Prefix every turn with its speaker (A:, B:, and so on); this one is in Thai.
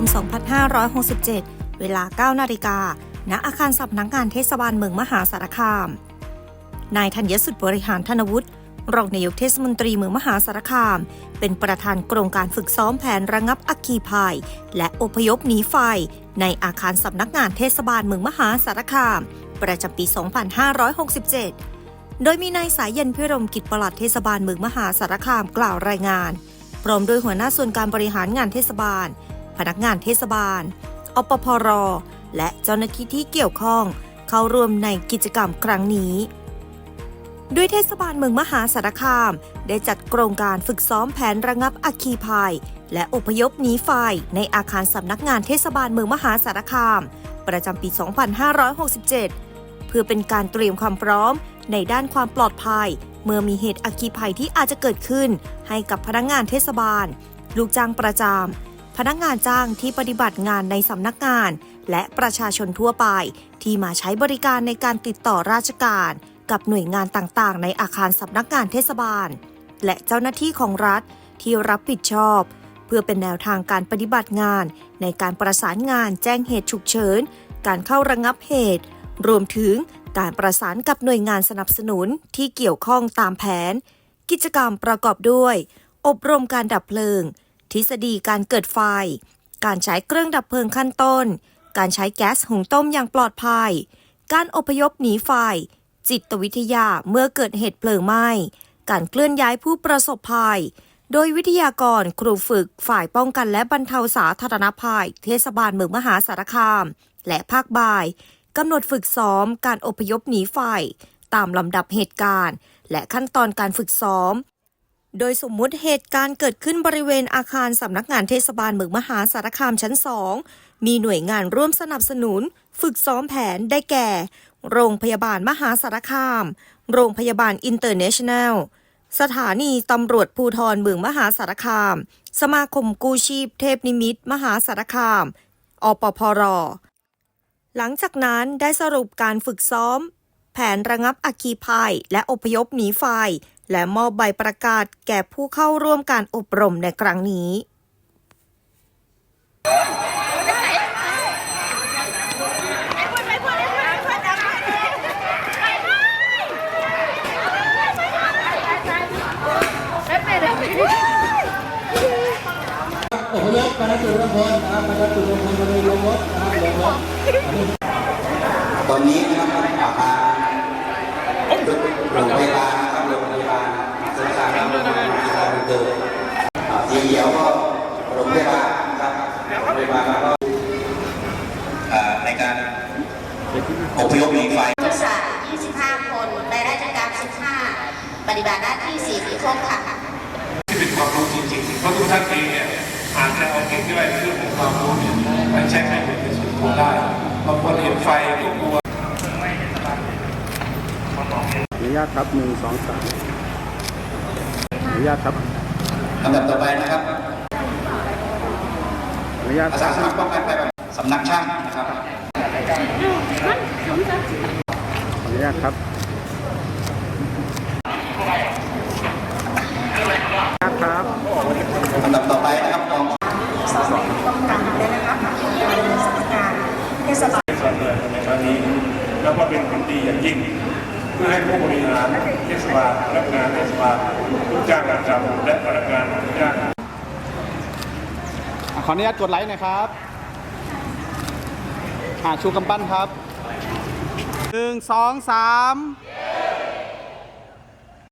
A: ม 2567 เวลา 9 นาฬิกา ณ อาคารสำนักงานเทศบาลเมืองมหาสารคาม นายธัญสุดบริหารธนวุฒิรองนายกเทศมนตรีเมืองมหาสารคาม เป็นประธานโครงการฝึกซ้อมแผนระงับอัคคีภัย และอพยพหนีไฟ ในอาคารสำนักงานเทศบาลเมืองมหาสารคาม ประจำปี 2567 โดยมีนายสายเย็นพิรมกิจปลัดเทศบาลเมืองมหาสารคามกล่าวรายงาน พร้อมด้วยหัวหน้าส่วนการบริหารงานเทศบาล พนักงานเทศบาล อปพร และเจ้าหน้าที่ที่เกี่ยวข้อง เข้าร่วมในกิจกรรมครั้งนี้ด้วยเทศบาลเมืองมหาสารคาม ได้จัดโครงการฝึกซ้อมแผนระงับอัคคีภัย และอพยพหนีไฟในอาคารสำนักงานเทศบาลเมืองมหาสารคาม ประจำปี 2567 เพื่อเป็นการเตรียมความพร้อมในด้านความปลอดภัย เมื่อมีเหตุอัคคีภัยที่อาจจะเกิดขึ้น ให้กับพนักงานเทศบาล ลูกจ้างประจำ พนักงานจ้างที่ปฏิบัติงานในสำนักงาน และประชาชนทั่วไป ที่มาใช้บริการในการติดต่อราชการ กับหน่วยงานต่างๆ ในอาคารสำนักงานเทศบาล และเจ้าหน้าที่ของรัฐที่รับผิดชอบ เพื่อเป็นแนวทางการปฏิบัติงาน ในการประสานงานแจ้งเหตุฉุกเฉิน การเข้าระงับเหตุ รวมถึงการประสานกับหน่วยงานสนับสนุนที่เกี่ยวข้องตามแผน กิจกรรมประกอบด้วย อบรมการดับเพลิง ทฤษฎีการเกิดไฟ การใช้เครื่องดับเพลิงขั้นต้น การใช้แก๊สหุงต้มอย่างปลอดภัย การอพยพหนีไฟ จิตวิทยาเมื่อเกิดเหตุเพลิงไหม้ การเคลื่อนย้ายผู้ประสบภัย โดยวิทยากรครูฝึกฝ่ายป้องกันและบรรเทาสาธารณภัย เทศบาลเมืองมหาสารคาม และภาคบ่ายกำหนดฝึกซ้อมการอพยพหนีไฟ ตามลำดับเหตุการณ์ และขั้นตอนการฝึกซ้อม โดยสมมุติเหตุการณ์เกิดขึ้นบริเวณอาคารสำนักงานเทศบาลเมืองมหาสารคามชั้น2มีหน่วยงานร่วมสนับสนุน ฝึกซ้อมแผนได้แก่ โรงพยาบาลมหาสารคาม โรงพยาบาลอินเตอร์เนชั่นแนล สถานีตำรวจภูธรเมืองมหาสารคาม สมาคมกู้ชีพเทพนิมิตมหาสารคาม อปพร หลังจากนั้นได้สรุปการฝึกซ้อม แผนระงับอัคคีภัยและอพยพหนีไฟ และมอบใบประกาศแก่ผู้เข้าร่วมการอบรมในครั้งนี้
B: อพยพมาจุดละคนนะครับมาจุดละคนมาเลยลงรถนะครับลงรถ
C: ตอนนี้นะครับอาคารโรงพยาบาลนะครับโรงพยาบาลสถานโรงพยาบาลที่เราเดินสีเขียวก็โรงพยาบาลนะครับ โรงพยาบาลก็อ่าในการอพยพหนีไฟ
D: ทุกศาสตร์25 คนในราชการ15 ปฏิบัติหน้าที่4ที่ครบค่ะ
E: ที่เป็นความรู้จริงๆ เพราะทุกท่านเองเนี่ยอาจจะเอาเก่งด้วยเรื่องของความรู้เนี่ยไปใช้ให้เป็นส่วนตัวได้บางคนเห็นไฟก็กลัว
F: ขออนุญาตครับหนึ่งสองสามขออนุญาตครับ
C: ลำดับต่อไปนะครับ
F: ขออ นุญาต
C: อาสาสมัครป้องกันภัยสำนักช่างนะครับ
F: ขออนุญาตครับครับ
C: ลำดับต่อไปนะครับกอง
E: ส่วนเลยในครั้งนี้แล้วก็เป็นผลดีอย่างยิ่งเพื่อให้ผู้บริหารเทศบาลพนักงานเทศบาลลูกจ้างประจำและพนักงานลูกจ้าง
F: ขออนุญาตกดไลค์หน่อยครับอ่าชูกำปั้นครับหนึ่งสองสาม